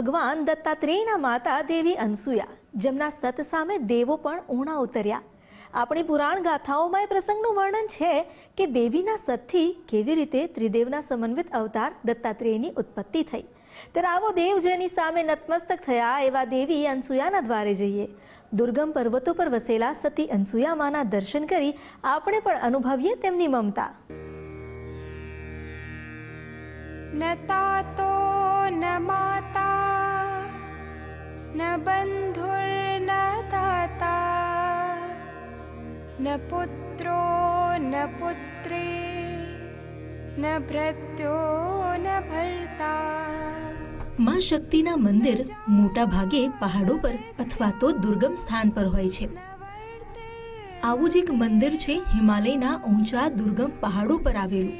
ભગવાન દત્તાત્રેયના માતા દેવી અનસુયા, જેમના સત સામે દેવો પણ ઊણા ઉતર્યા. આપણી પુરાણ ગાથાઓમાં એ પ્રસંગનું વર્ણન છે કે દેવીના સતથી કેવી રીતે ત્રિદેવના સમન્વિત અવતાર દત્તાત્રેયની ઉત્પત્તિ થઈ. ત્યારે આવો દેવ જેની સામે નતમસ્તક થયા એવા દેવી અનસુયાના દ્વારે જઈએ. દુર્ગમ પર્વતો પર વસેલા સતી અનસુયામાના દર્શન કરી આપણે પણ અનુભવીએ તેમની મમતા. न तातो न माता न बन्धुर्न दाता न पुत्रो न पुत्री न भृत्यो ન ભર્તા માં શક્તિના મંદિર મોટા ભાગે પહાડો પર અથવા તો દુર્ગમ સ્થાન પર હોય છે આવું જ એક મંદિર છે હિમાલયના ઊંચા દુર્ગમ પહાડો પર આવેલું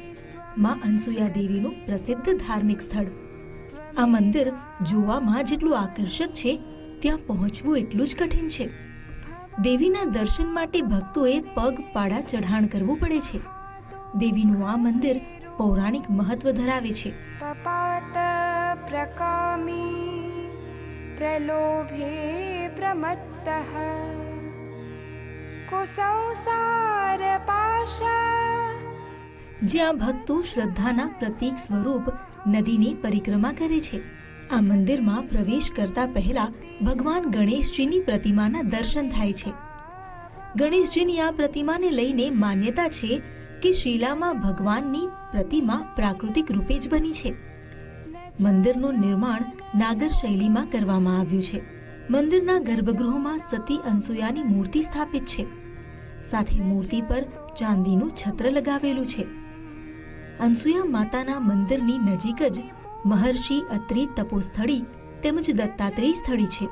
માં અનસુયા દેવીનું પ્રસિદ્ધ ધાર્મિક સ્થળ. આ મંદિર જોવામાં જેટલું આકર્ષક છે, ત્યાં પહોંચવું એટલું જ કઠિન છે. દેવીના દર્શન માટે ભક્તોએ પગ પાડા ચઢાણ કરવું પડે છે. દેવીનું આ મંદિર પૌરાણિક મહત્વ ધરાવે છે. પ્રલોભે પ્રમત્તઃ. કુસંસાર પાશા જ્યાં ભક્તો શ્રદ્ધાના પ્રતીક સ્વરૂપ નદીની પરિક્રમા કરે છે. આ મંદિરમાં પ્રવેશ કરતા પહેલા ભગવાન ગણેશજીની પ્રતિમાના દર્શન થાય છે. ગણેશજીની આ પ્રતિમાને લઈને માન્યતા છે કે શિલામાં ભગવાનની પ્રતિમા પ્રાકૃતિક રૂપે જ બની છે. મંદિરનું નિર્માણ નાગર શૈલીમાં કરવામાં આવ્યું છે. મંદિરના ગર્ભગૃહમાં સતી અંસુયાની મૂર્તિ સ્થાપિત છે. સાથે મૂર્તિ પર ચાંદીનું છત્ર લગાવેલું છે. અનસુયા માતાના મંદિરની નજીક જ મહર્ષિ અત્રિ તપોસ્થળી તેમજ દત્તાત્રેય સ્થળી છે.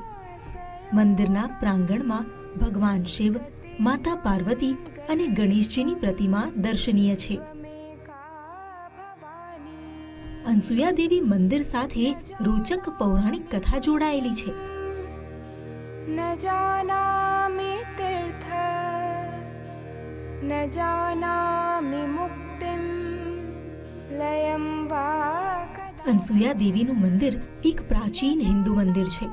મંદિરના પ્રાંગણમાં ભગવાન શિવ, માતા પાર્વતી અને ગણેશજીની પ્રતિમા દર્શનીય છે. અનસુયા દેવી મંદિર સાથે રોચક પૌરાણિક કથા જોડાયેલી છે. ન જાનામિ તીર્થ, ન જાનામિ મુક્તિમ અનસુયા દેવીનું મંદિર એક પ્રાચીન હિન્દુ મંદિર છે.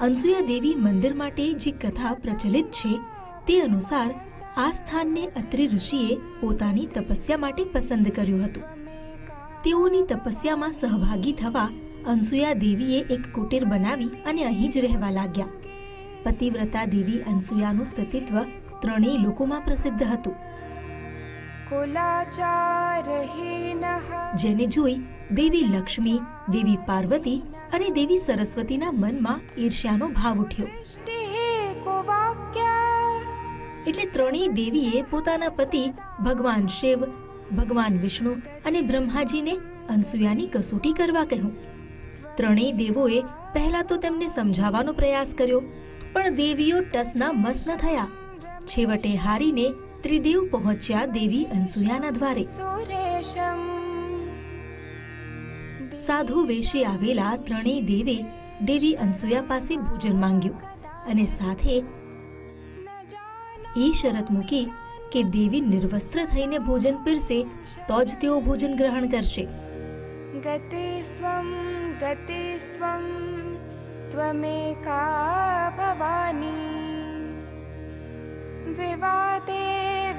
અનસુયા દેવી મંદિર માટે જે કથા પ્રચલિત છે, તે અનુસાર આ સ્થાનને અત્રિ ઋષિએ પોતાની તપસ્યા માટે પસંદ કર્યું હતું. તેઓની તપસ્યામાં સહભાગી થવા અનસુયા દેવીએ એક કુટીર બનાવી અને અહીં જ રહેવા લાગ્યા. પતિવ્રતા દેવી અનસુયાનું સતીત્વ ત્રણેય લોકોમાં પ્રસિદ્ધ હતું. જેને જોઈ દેવી લક્ષ્મી દેવી પાર્વતી અને દેવી સરસ્વતીના મનમાં ઈર્ષ્યાનો ભાવ ઉઠ્યો. એટલે ત્રણેય દેવીએ પોતાના પતિ ભગવાન શિવ ભગવાન વિષ્ણુ અને બ્રહ્માજીને અનસુયાની કસોટી કરવા કહ્યું. ત્રણેય દેવોએ પહેલા તો તેમને સમજાવવાનો પ્રયાસ કર્યો પણ દેવીઓ ટસના મસ ન થયા. છેવટે હારીને ત્રિદેવ પહોંચ્યા દેવી અનસુયાના દ્વારે. સાધુ વેશે આવેલા ત્રણેય દેવે દેવી અનસુયા પાસે ભોજન માંગ્યું અને સાથે એ શરત મૂકી કે દેવી નિર્વસ્ત્ર થઈને ભોજન પીરસે તો જ તેઓ ભોજન ગ્રહણ કરશે. ગતિસ્ત્વમ ગતિસ્ત્વમ ત્વમેકા ભવાની. વિવાદે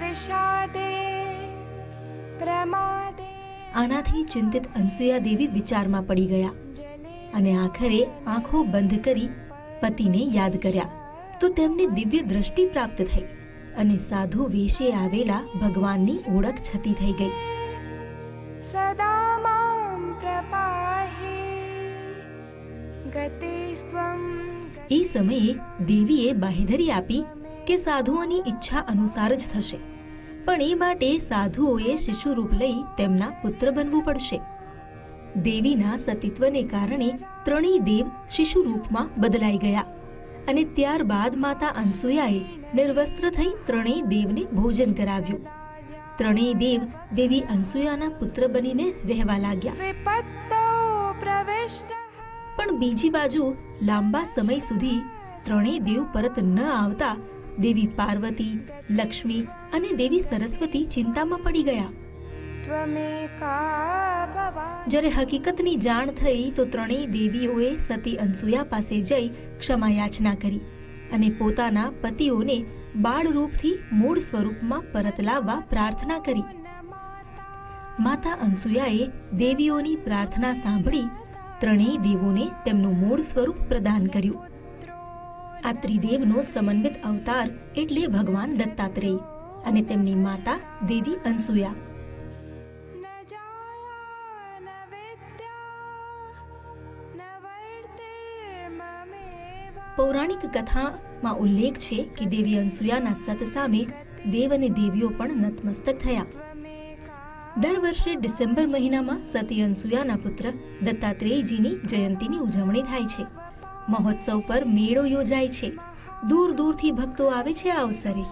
વિષાદે પ્રમાદે આનાથી ચિંતિત અનસુયા દેવી વિચારમાં પડી ગયા અને આખરે આંખો બંધ કરી પતિને યાદ કર્યા. તો તેમને દિવ્ય દ્રષ્ટિ પ્રાપ્ત થઈ અને સાધુ વેશે આવેલા ભગવાનની ઓળખ છતી થઈ ગઈ. એ સમયે દેવીએ બાહેધરી આપી કે સાધુઓની ઈચ્છા અનુસાર જ થશે. પણ એ માટે સાધુઓએ શિશુરૂપ લઈ તેમના પુત્ર બનવું પડશે. દેવીના સતીત્વને કારણે ત્રણેય દેવ શિશુરૂપમાં બદલાઈ ગયા અને ત્યારબાદ માતા અનસુયાએ નિર્વસ્ત્ર થઈ ત્રણેય દેવને ભોજન કરાવ્યું. ત્રણેય દેવ દેવી અનસુયાના પુત્ર બનીને રહેવા લાગ્યા. પણ બીજી બાજુ લાંબા સમય સુધી ત્રણેય દેવ પરત ન આવતા દેવી પાર્વતી, લક્ષ્મી અને દેવી સરસ્વતી ચિંતામાં પડી ગયા. જ્યારે હકીકતની જાણ થઈ તો ત્રણેય દેવીઓએ સતી અનસુયા પાસે જઈ ક્ષમા યાચના કરી અને પોતાના પતિઓને બાળરૂપથી મૂળ સ્વરૂપમાં પરત લાવવા પ્રાર્થના કરી. માતા અનસુયાએ દેવીઓની પ્રાર્થના સાંભળી ત્રણેય દેવોને તેમનું મૂળ સ્વરૂપ પ્રદાન કર્યું. આ ત્રિદેવનો સમન્વિત અવતાર એટલે ભગવાન દત્તાત્રેય અને તેમની માતા દેવી અનસુયા. પૌરાણિક કથામાં ઉલ્લેખ છે કે દેવી અનસુયાના સત સામે દેવ અને દેવીઓ પણ નતમસ્તક થયા. દર વર્ષે ડિસેમ્બર મહિનામાં સતી અનસુયાના પુત્ર દત્તાત્રેયજીની જયંતીની ઉજવણી થાય છે. મહોત્સવ પર મેળો યોજાય છે. દૂર દૂરથી ભક્તો આવે છે આ અવસરે.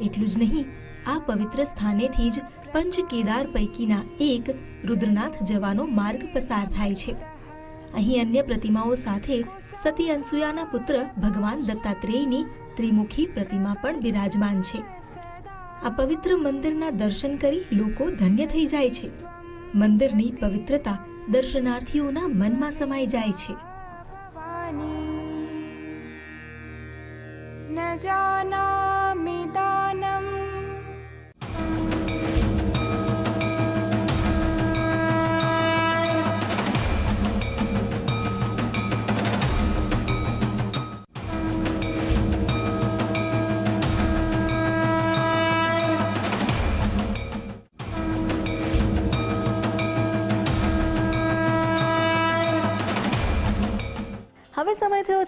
એટલું જ નહીં, આ પવિત્ર સ્થાનેથી જ પંચ કેદાર પૈકીના એક રુદ્રનાથ જવાનો માર્ગ પસાર થાય છે. અહીં અન્ય પ્રતિમાઓ સાથે સતી અનસુયાના પુત્ર ભગવાન દત્તાત્રેયની ત્રિમુખી પ્રતિમા પણ બિરાજમાન છે. આ પવિત્ર મંદિરના દર્શન કરી લોકો ધન્ય થઈ જાય છે. મંદિરની પવિત્રતા દર્શનાર્થીઓના મનમાં સમાઈ જાય છે. जानामि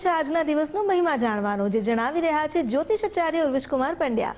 છે આજના દિવસનો મહિમા જાણવાનો, જે જણાવી રહ્યા છે જ્યોતિષાચાર્ય ઉર્વિશ કુમાર પંડ્યા.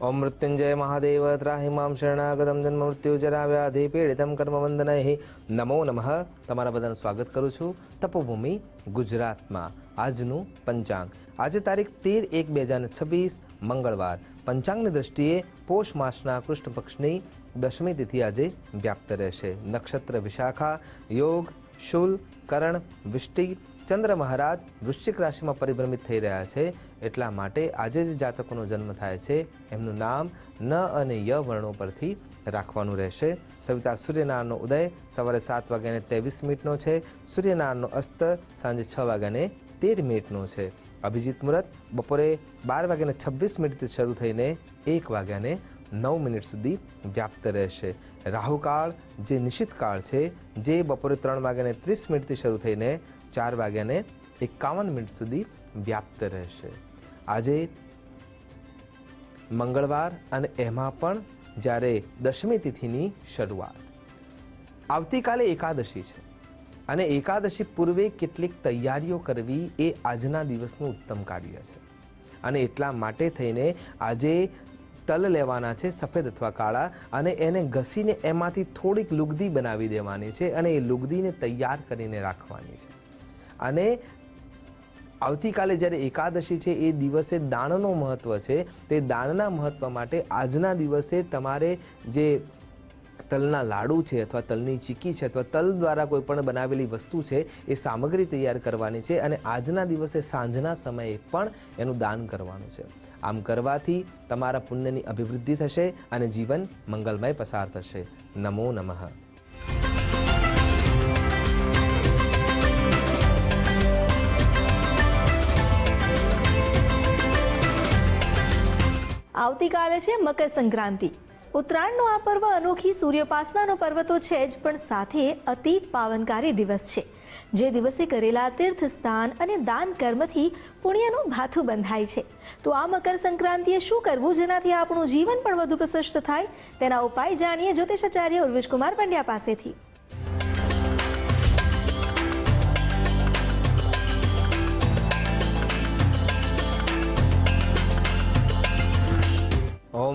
ઓમ મૃત્યુંજય મહાદેવ ત્રાહિમામ શરણાગતમ, જન્મ મૃત્યુ જરા વ્યાધિ પીડિતમ કર્મ વંદનૈ. નમો નમઃ. તમારા બધાનું સ્વાગત કરું છું. તપોભૂમિ ગુજરાતમાં. આજનું પંચાંગ. આજે તારીખ તેર એક બે હજાર છવ્વીસ, મંગળવાર. પંચાંગની દ્રષ્ટિએ પોષ માસના કૃષ્ણ પક્ષની દશમી તિથિ આજે વ્યાપ્ત રહેશે. નક્ષત્ર વિશાખા, યોગ, શુલ, કરણ, વિષ્ટિ, ચંદ્ર મહારાજ વૃશ્ચિક રાશિમાં પરિભ્રમિત થઈ રહ્યા છે. એટલા માટે આજે જે જાતકોનો જન્મ થાય છે. એમનું નામ ન અને ય વર્ણો પરથી રાખવાનું રહેશે. સવિતા સૂર્યનારાયણનો ઉદય સવારે સાત વાગ્યાને ત્રેવીસ મિનિટનો છે. સૂર્યનારાયણનો અસ્ત સાંજે છ વાગ્યાને તેર મિનિટનો છે. અભિજીત મુહૂર્ત બપોરે બાર વાગ્યાને છવ્વીસ મિનિટથી શરૂ થઈને એક વાગ્યાને નવ મિનિટ સુધી વ્યાપ્ત રહેશે. રાહુકાળ જે નિશ્ચિત કાળ છે, જે બપોરે ત્રણ વાગ્યાને ત્રીસ મિનિટથી શરૂ થઈને ચાર વાગ્યાને એકાવન મિનિટ સુધી વ્યાપ્ત રહેશે. આજે મંગળવાર અને એમાં પણ જ્યારે દશમી તિથિની શરૂઆત. આવતીકાલે એકાદશી છે. અને એકાદશી પૂર્વે કેટલીક તૈયારીઓ કરવી એ આજના દિવસનું ઉત્તમ કાર્ય છે. અને એટલા માટે થઈને આજે તલ લેવાના છે સફેદ અથવા કાળા અને એને ઘસીને એમાંથી થોડીક લુગદી બનાવી દેવાની છે અને એ લુગદીને તૈયાર કરીને રાખવાની છે. અને આવતીકાલે જ્યારે એકાદશી છે એ દિવસે દાનનો મહત્ત્વ છે, તે દાનના મહત્ત્વ માટે આજના દિવસે તમારે જે તલના લાડુ છે અથવા તલની ચીકી છે અથવા તલ દ્વારા કોઈ પણ બનાવેલી વસ્તુ છે, એ સામગ્રી તૈયાર કરવાની છે અને આજના દિવસે સાંજના સમયે પણ એનું દાન કરવાનું છે. આમ કરવાથી તમારા પુણ્યની અભિવૃદ્ધિ થશે અને જીવન મંગલમય પસાર થશે. નમો નમઃ. આવતીકાલે છે મકર સંક્રાંતિ ઉત્તરાયણનો આ પર્વ અનોખી સૂર્યોપાસનાનો પર્વ તો છે જ, પણ સાથે અતિ પાવનકારી દિવસ છે. જે દિવસે કરેલા તીર્થ સ્નાન અને દાન કર્મથી પુણ્યનું ભાથું બંધાય છે. તો આ મકર સંક્રાંતિએ શું કરવું જેનાથી આપણું જીવન પણ વધુ પ્રશસ્ત થાય, તેના ઉપાય જાણીએ જ્યોતિષાચાર્ય ઉર્વિશકુમાર પંડ્યા પાસેથી.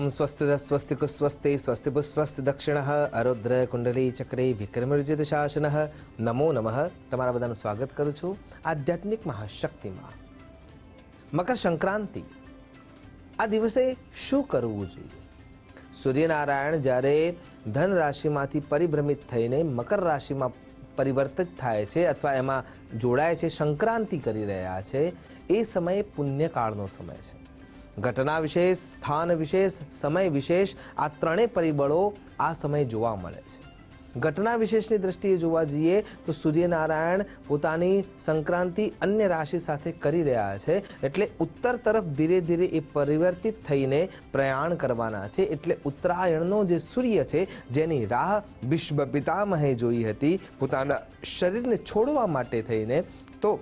ઓમ સ્વસ્તિ સ્વસ્તિ કુસ્વસ્તિ સ્વસ્તિ પુસ્વસ્તિ દક્ષિણ અરુદ્ર કુંડલી ચક્રે વિક્રમર્જિત શાસન નમો નમઃ તમારા બધાનું સ્વાગત કરું છું આધ્યાત્મિક મહાશક્તિમાં. મકર સંક્રાંતિ. આ દિવસે શું કરવું જોઈએ? સૂર્યનારાયણ જ્યારે ધન રાશિમાંથી પરિભ્રમિત થઈને મકર રાશિમાં પરિવર્તિત થાય છે અથવા એમાં જોડાય છે, સંક્રાંતિ કરી રહ્યા છે, એ સમયે પુણ્યકાળનો સમય છે. ઘટના વિશેષ, સ્થાન વિશેષ, સમય વિશેષ, આ ત્રણેય પરિબળો આ સમયે જોવા મળે છે. ઘટના વિશેષની દ્રષ્ટિએ જોવા જઈએ તો સૂર્યનારાયણ પોતાની સંક્રાંતિ અન્ય રાશિ સાથે કરી રહ્યા છે એટલે ઉત્તર તરફ ધીરે ધીરે એ પરિવર્તિત થઈને પ્રયાણ કરવાના છે એટલે ઉત્તરાયણનો જે સૂર્ય છે જેની રાહ વિશ્વ પિતામહે જોઈ હતી, પોતાના શરીરને છોડવા માટે થઈને, તો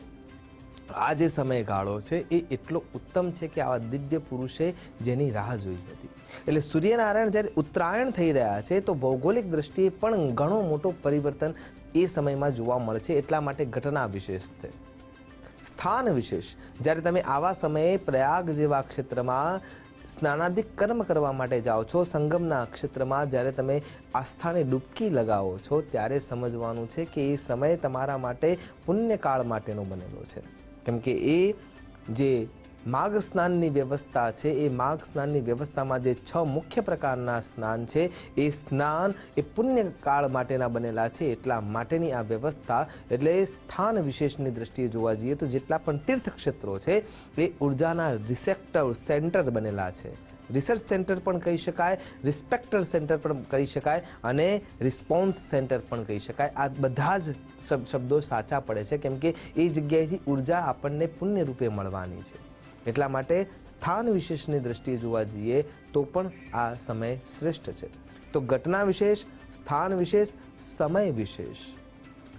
આ જે સમયગાળો છે, એ એટલો ઉત્તમ છે કે આવા દિવ્ય પુરુષે જેની રાહ જોઈ હતી. એટલે સૂર્યનારાયણ જ્યારે ઉત્તરાયણ થઈ રહ્યા છે, તો ભૌગોલિક દ્રષ્ટિએ પણ ઘણો મોટો પરિવર્તન એ સમયમાં જોવા મળે છે. એટલા માટે ઘટના વિશેષ છે. સ્થાન વિશેષ. જ્યારે તમે આવા સમયે પ્રયાગ જેવા ક્ષેત્રમાં સ્નાનાદિક કર્મ કરવા માટે જાઓ છો, સંગમના ક્ષેત્રમાં જ્યારે તમે આસ્થાને ડૂબકી લગાવો છો, ત્યારે સમજવાનું છે કે એ સમય તમારા માટે પુણ્યકાળ માટેનો બનેલો છે. કેમ કે એ જે માઘ સ્નાનની વ્યવસ્થા છે, એ માઘ સ્નાનની વ્યવસ્થામાં જે છ મુખ્ય પ્રકારના સ્નાન છે, એ સ્નાન એ પુણ્યકાળ માટેના બનેલા છે. એટલા માટેની આ વ્યવસ્થા એટલે સ્થાન વિશેષની દ્રષ્ટિએ જોવા જઈએ તો જેટલા પણ તીર્થ ક્ષેત્રો છે, એ ઉર્જાના રિસેપ્ટર સેન્ટર બનેલા છે. રિસર્ચ સેન્ટર પણ કહી શકાય, રિસ્પેક્ટર સેન્ટર પણ કહી શકાય અને રિસ્પોન્સ સેન્ટર પણ કહી શકાય. આ બધા જ શબ્દો સાચા પડે છે, કેમ કે એ જગ્યાએથી ઊર્જા આપણને પુણ્ય રૂપે મળવાની છે. એટલા માટે સ્થાન વિશેષની દ્રષ્ટિએ જોવા જઈએ તો પણ આ સમય શ્રેષ્ઠ છે. તો ઘટના વિશેષ, સ્થાન વિશેષ, સમય વિશેષ.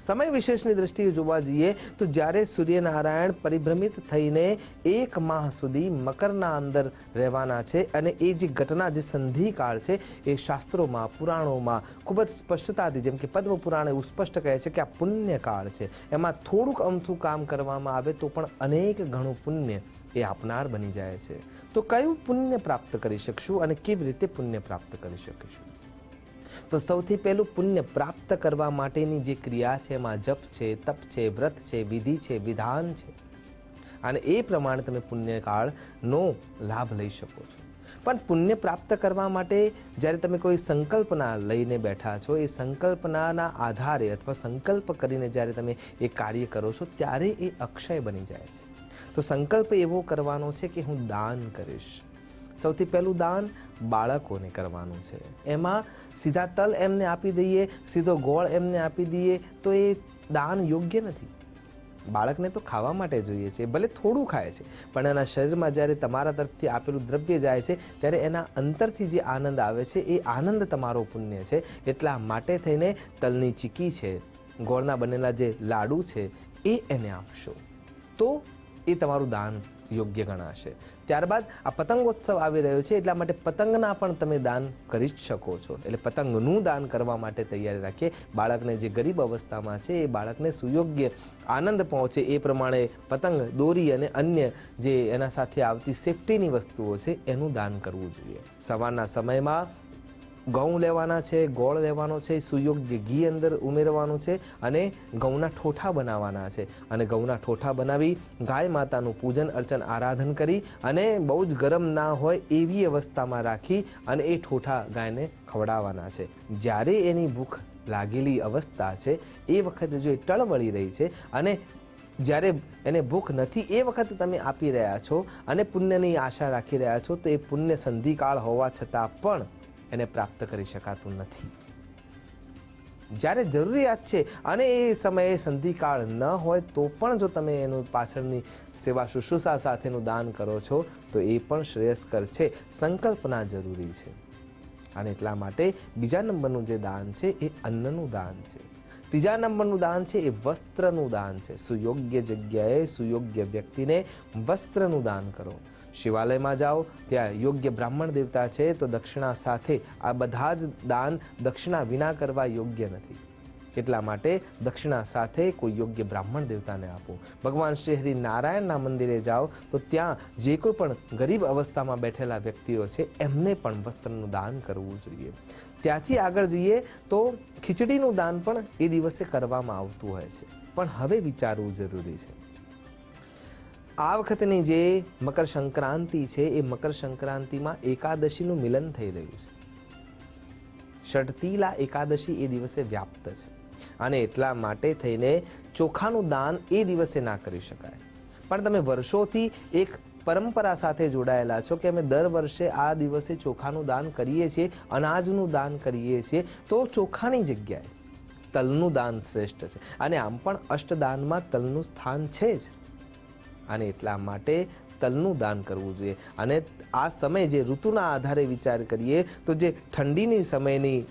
સમય વિશેષની દ્રષ્ટિએ જોવા જઈએ તો જ્યારે સૂર્યનારાયણ પરિભ્રમિત થઈને એક માહ સુધી મકરના અંદર રહેવાના છે અને એ જે ઘટના, જે સંધિકાળ છે, એ શાસ્ત્રોમાં, પુરાણોમાં ખૂબ જ સ્પષ્ટતાથી, જેમ કે પદ્મ પુરાણ એવું સ્પષ્ટ કહે છે કે આ પુણ્યકાળ છે. એમાં થોડુંક અમથું કામ કરવામાં આવે તો પણ અનેક ઘણું પુણ્ય એ આપનાર બની જાય છે. તો કયું પુણ્ય પ્રાપ્ત કરી શકશું અને કેવી રીતે પુણ્ય પ્રાપ્ત કરી શકીશું? તો સૌથી પહેલું પુણ્ય પ્રાપ્ત કરવા માટેની જે ક્રિયા છે, એમાં જપ છે, તપ છે, વ્રત છે, વિધિ છે, વિધાન છે. અને એ પ્રમાણે તમે પુણ્યકાળનો લાભ લઈ શકો છો. પણ પુણ્ય પ્રાપ્ત કરવા માટે જ્યારે તમે કોઈ સંકલ્પના લઈને બેઠા છો, એ સંકલ્પનાના આધારે અથવા સંકલ્પ કરીને જ્યારે તમે એ કાર્ય કરો છો, ત્યારે એ અક્ષય બની જાય છે. તો સંકલ્પ એવો કરવાનો છે કે હું દાન કરીશ. સૌથી પહેલું દાન બાળકોને કરવાનું છે. એમાં સીધા તલ એમને આપી દઈએ, સીધો ગોળ એમને આપી દઈએ, તો એ દાન યોગ્ય નથી. બાળકને તો ખાવા માટે જોઈએ છે, ભલે થોડું ખાય છે, પણ એના શરીરમાં જ્યારે તમારા તરફથી આપેલું દ્રવ્ય જાય છે, ત્યારે એના અંતરથી જે આનંદ આવે છે, એ આનંદ તમારો પુણ્ય છે. એટલા માટે થઈને તલની ચીકી છે, ગોળના બનેલા જે લાડુ છે, એ એને આપશો. તો એ તમારું દાન યોગ્ય ગણાશે. ત્યારબાદ આ પતંગોત્સવ આવી રહ્યો છે, એટલા માટે પતંગના પણ તમે દાન કરી જ શકો છો. એટલે પતંગનું દાન કરવા માટે તૈયારી રાખીએ. બાળકને જે ગરીબ અવસ્થામાં છે, એ બાળકને સુયોગ્ય આનંદ પહોંચે એ પ્રમાણે પતંગ, દોરી અને અન્ય જે એના સાથે આવતી સેફટીની વસ્તુઓ છે, એનું દાન કરવું જોઈએ. સવારના સમયમાં ઘઉં લેવાના છે, ગોળ લેવાનો છે, સુયોગ્ય ઘી અંદર ઉમેરવાનું છે અને ઘઉંના ઠોઠા બનાવવાના છે. અને ઘઉંના ઠોઠા બનાવી ગાય માતાનું પૂજન, અર્ચન, આરાધન કરી અને બહુ જ ગરમ ના હોય એવી અવસ્થામાં રાખી અને એ ઠોઠા ગાયને ખવડાવવાના છે. જ્યારે એની ભૂખ લાગેલી અવસ્થા છે, એ વખતે જો એ ટળવળી રહી છે અને જ્યારે એને ભૂખ નથી, એ વખતે તમે આપી રહ્યા છો અને પુણ્યની આશા રાખી રહ્યા છો, તો એ પુણ્ય સંધિકાળ હોવા છતાં પણ એને પ્રાપ્ત કરી શકાતું નથી. જ્યારે જરૂરિયાત છે અને એ સમયે સંધિકાળ ન હોય, તો પણ જો તમે એનું પાછળની સેવા શુશ્રુષા સાથેનું દાન કરો છો, તો એ પણ શ્રેયસ્કર છે, સંકલ્પના જરૂરી છે. અને એટલા માટે બીજા નંબરનું જે દાન છે, એ અન્નનું દાન છે. ત્રીજા નંબરનું દાન છે, એ વસ્ત્રનું દાન છે. સુયોગ્ય જગ્યાએ સુયોગ્ય વ્યક્તિને વસ્ત્રનું દાન કરો. શિવાલયમાં જાઓ. ત્યાં યોગ્ય બ્રાહ્મણ દેવતા છે, તો દક્ષિણા સાથે આ બધા જ દાન દક્ષિણા વિના કરવા યોગ્ય નથી. એટલા માટે દક્ષિણા સાથે કોઈ યોગ્ય બ્રાહ્મણ દેવતાને આપો. ભગવાન શ્રી હરિ નારાયણના મંદિરે જાઓ, તો ત્યાં જે કોઈ પણ ગરીબ અવસ્થામાં બેઠેલા વ્યક્તિઓ છે, એમને પણ વસ્ત્રનું દાન કરવું જોઈએ. ત્યાંથી આગળ જઈએ, તો ખીચડીનું દાન પણ એ દિવસે કરવામાં આવતું હોય છે. પણ હવે વિચારવું જરૂરી છે. આ વખતની જે મકર સંક્રાંતિ છે, એ મકર સંક્રાંતિમાં એકાદશીનું મિલન થઈ રહ્યું છે. ષટતીલા એકાદશી એ દિવસે વ્યાપ્ત છે અને એટલા માટે થઈને ચોખાનું દાન એ દિવસે ના કરી શકાય. પણ તમે વર્ષોથી એક પરંપરા સાથે જોડાયેલા છો કે અમે દર વર્ષે આ દિવસે ચોખાનું દાન કરીએ છીએ, અનાજનું દાન કરીએ છીએ, તો ચોખાની જગ્યાએ તલનું દાન શ્રેષ્ઠ છે. અને આમ પણ અષ્ટદાનમાં તલનું સ્થાન છે જ. અને એટલા માટે તલનું દાન કરવું જોઈએ. અને આ સમય જે ઋતુના આધારે વિચાર કરીએ, તો જે ઠંડીની સમયની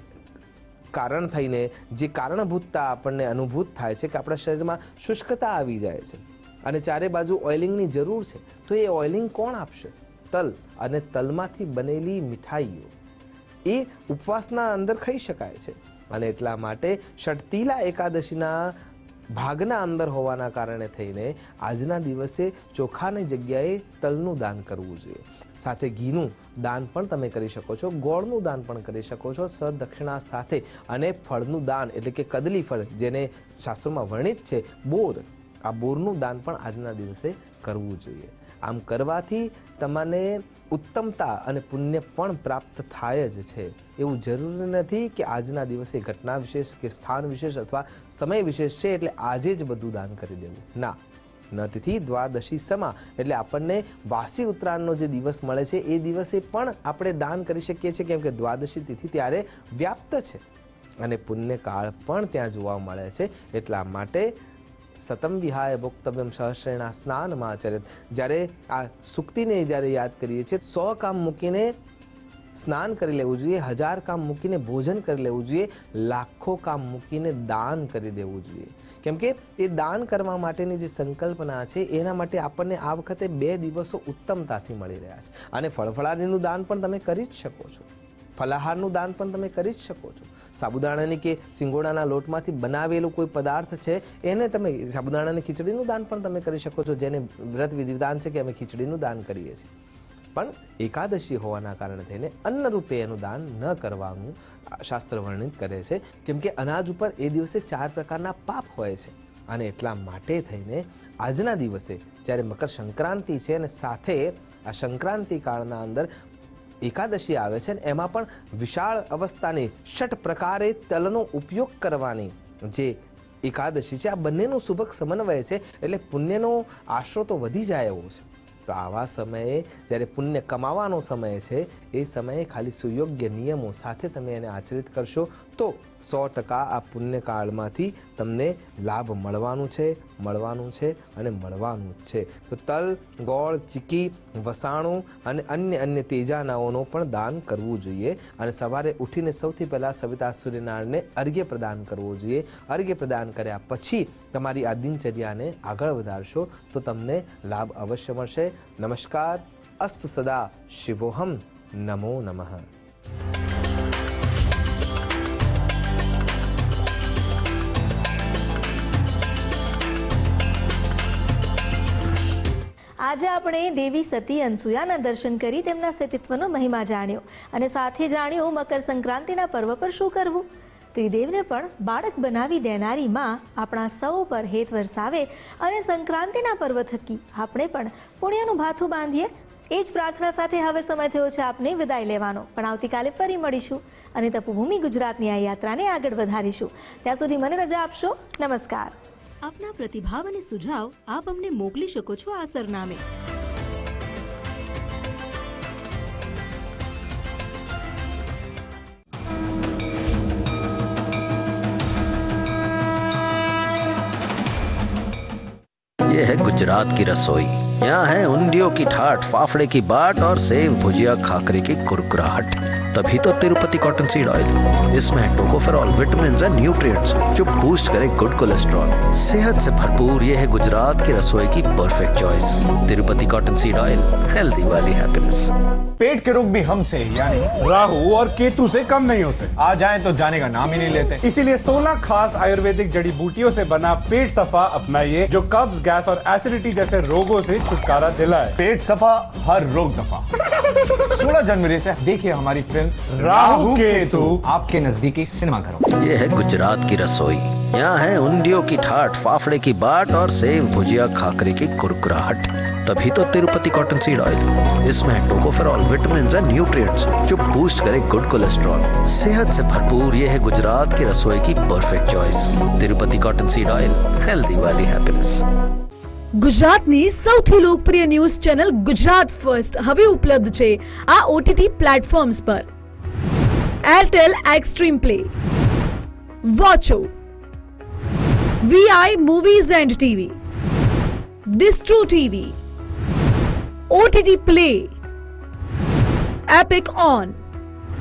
કારણ થઈને જે કારણભૂતતા આપણને અનુભૂત થાય છે કે આપણા શરીરમાં શુષ્કતા આવી જાય છે. અને ચારે બાજુ ઓઇલિંગની જરૂર છે. તો એ ઓઇલિંગ કોણ આપશે? તલ. અને તલમાંથી બનેલી મીઠાઈઓ. એ ઉપવાસના અંદર ખાઈ શકાય છે. અને એટલા માટે ષટતીલા એકાદશીના ભાગના અંદર હોવાના કારણે થઈને આજના દિવસે ચોખાની જગ્યાએ તલનું દાન કરવું જોઈએ. સાથે ઘીનું દાન પણ તમે કરી શકો છો, ગોળનું દાન પણ કરી શકો છો, સદક્ષિણા સાથે અને ફળનું દાન એટલે કે કદલી ફળ જેને શાસ્ત્રોમાં વર્ણિત છે, બોર. આ બોરનું દાન પણ આજના દિવસે કરવું જોઈએ. આમ કરવાથી તમને ઉત્તમતા અને પુણ્ય પણ પ્રાપ્ત થાય જ છે. એવું જરૂરી નથી કે આજના દિવસે ઘટના વિશેષ કે સ્થાન વિશેષ અથવા સમય વિશેષ છે એટલે આજે જ બધું દાન કરી દેવું. ના નતિથી દ્વાદશી સમા એટલે આપણને વાસી ઉત્તરાયણનો જે દિવસ મળે છે, એ દિવસે પણ આપણે દાન કરી શકીએ છીએ કેમ કે દ્વાદશી તિથિ ત્યારે વ્યાપ્ત છે. અને પુણ્યકાળ પણ ત્યાં જોવા મળે છે. એટલા માટે સતમ વિહાય ભોક્તવ્યમ સહસ્રેણા સ્નાનમાં આચરિત જ્યારે આ સુક્તિને જ્યારે યાદ કરીએ છીએ, સો કામ મૂકીને સ્નાન કરી લેવું જોઈએ, હજાર કામ મૂકીને ભોજન કરી લેવું જોઈએ, લાખો કામ મૂકીને દાન કરી દેવું જોઈએ. કેમ કે એ દાન કરવા માટેની જે સંકલ્પના છે, એના માટે આપણને આ વખતે બે દિવસો ઉત્તમતાથી મળી રહ્યા છે. અને ફળફળાદીનું દાન પણ તમે કરી જ શકો છો. ફલાહારનું દાન પણ તમે કરી જ શકો છો. સાબુદાણાની કે સિંગોડાના લોટમાંથી બનાવેલો કોઈ પદાર્થ છે, એને તમે સાબુદાણાની ખીચડીનું દાન પણ તમે કરી શકો છો, જેને વ્રત વિધિદાન છે કે અમે ખીચડીનું દાન કરીએ છીએ. પણ એકાદશી હોવાના કારણે થઈને અન્ન રૂપે એનું દાન ન કરવાનું શાસ્ત્ર વર્ણિત કરે છે, કેમ કે અનાજ ઉપર એ દિવસે ચાર પ્રકારના પાપ હોય છે. અને એટલા માટે થઈને આજના દિવસે જ્યારે મકર સંક્રાંતિ છે અને સાથે આ સંક્રાંતિ કાળના અંદર એકાદશી આવે છે ને એમાં પણ વિશાળ અવસ્થાની ષટ પ્રકારે તલનો ઉપયોગ કરવાની જે એકાદશી છે, આ બંનેનું સુભક સમન્વય છે એટલે પુણ્યનો આશરો તો વધી જાય એવો છે. તો આવા સમયે જ્યારે પુણ્ય કમાવાનો સમય છે, એ સમયે ખાલી સુયોગ્ય નિયમો સાથે તમે એને આચરિત કરશો તો સો ટકા આ પુણ્યકાળમાંથી તમને લાભ મળવાનું છે મળવાનું છે અને મળવાનું જ છે. તો તલ, ગોળ, ચીકી, વસાણું અને અન્ય અન્ય તેજાનાઓનું પણ દાન કરવું જોઈએ અને સવારે ઉઠીને સૌથી પહેલાં સવિતા સૂર્યનારાયણને અર્ઘ્ય પ્રદાન કરવું જોઈએ. અર્ઘ્ય પ્રદાન કર્યા પછી તમારી આ દિનચર્યાને આગળ વધારશો તો તમને લાભ અવશ્ય મળશે. નમસ્કાર, અસ્તુ સદા, શિવોહમ, નમો નમઃ. આજે આપણે દેવી સતી અનસુયાના દર્શન કરી તેમના સતીત્વનો મહિમા જાણ્યો અને સાથે જાણ્યું મકર સંક્રાંતિના પર્વ પર શું કરવું. ત્રિદેવને પણ બાળક બનાવી દેનારી માં આપણા સૌ પર હેત વરસાવે અને સંક્રાંતિના પર્વ થકી આપણે પણ પુણ્યનું ભાથું બાંધીએ. એ જ પ્રાર્થના સાથે હવે સમય થયો છે આપને વિદાય લેવાનો. પણ આવતીકાલે ફરી મળીશું અને તપુભૂમિ ગુજરાતની આ યાત્રાને આગળ વધારીશું. ત્યાં સુધી મને રજા આપશો. નમસ્કાર. આપના પ્રતિભાવ અને સુઝાવ આપ અમને મોકલી શકો છો આ સરનામે ये है गुजरात की रसोई यहाँ है उंडियों की ठाट, फाफड़े की बाट और सेव भुजिया खाकरे की कुरकुराहट। तभी तो तिरुपति कॉटन सीड ऑयल इसमें टोकोफेरॉल विटामिन एंड न्यूट्रिएंट्स जो बूस्ट करे गुड कोलेस्ट्रॉल सेहत से भरपूर यह है गुजरात की रसोई की perfect choice Tirupati cotton seed oil healthy वाली हैप्पीनेस पेट के रोग भी हमसे, यानी राहु और केतु से कम नहीं होते। आ जाए तो जाने का नाम ही नहीं लेते। इसीलिए 16 खास आयुर्वेदिक जड़ी बूटियों से बना पेट सफ़ा अपनाइए, जो कब्ज, गैस और एसिडिटी जैसे रोगों से छुटकारा दिलाए। पेट सफ़ा हर रोग दफ़ा। 16 जनवरी से देखिए हमारी फ़िल्म राहु केतु। आपके नजदीकी सिनेमाघरों ये है गुजरात की रसोई। यहाँ है उंडियों की ठाठ फाफड़े की बाट और सेव भुजिया खाकरे की कुरकुराहट। तभी तो तिरुपति कॉटन सीड ऑयल इसमें है टोकोफेरॉल विटामिन एंड न्यूट्रिएंट्स जो बूस्ट करे गुड कोलेस्ट्रॉल सेहत से भरपूर ये है गुजरात की रसोई की perfect choice Tirupati cotton seed oil healthy वाली हैप्पीनेस ગુજરાતની સૌથી લોકપ્રિય ન્યૂઝ ચેનલ ગુજરાત ફર્સ્ટ હવે ઉપલબ્ધ છે આ ઓટીટી પ્લેટફોર્મ્સ પર. Airtel Xstream Play Watcho VI movies and TV Distro TV OTT Play Epic On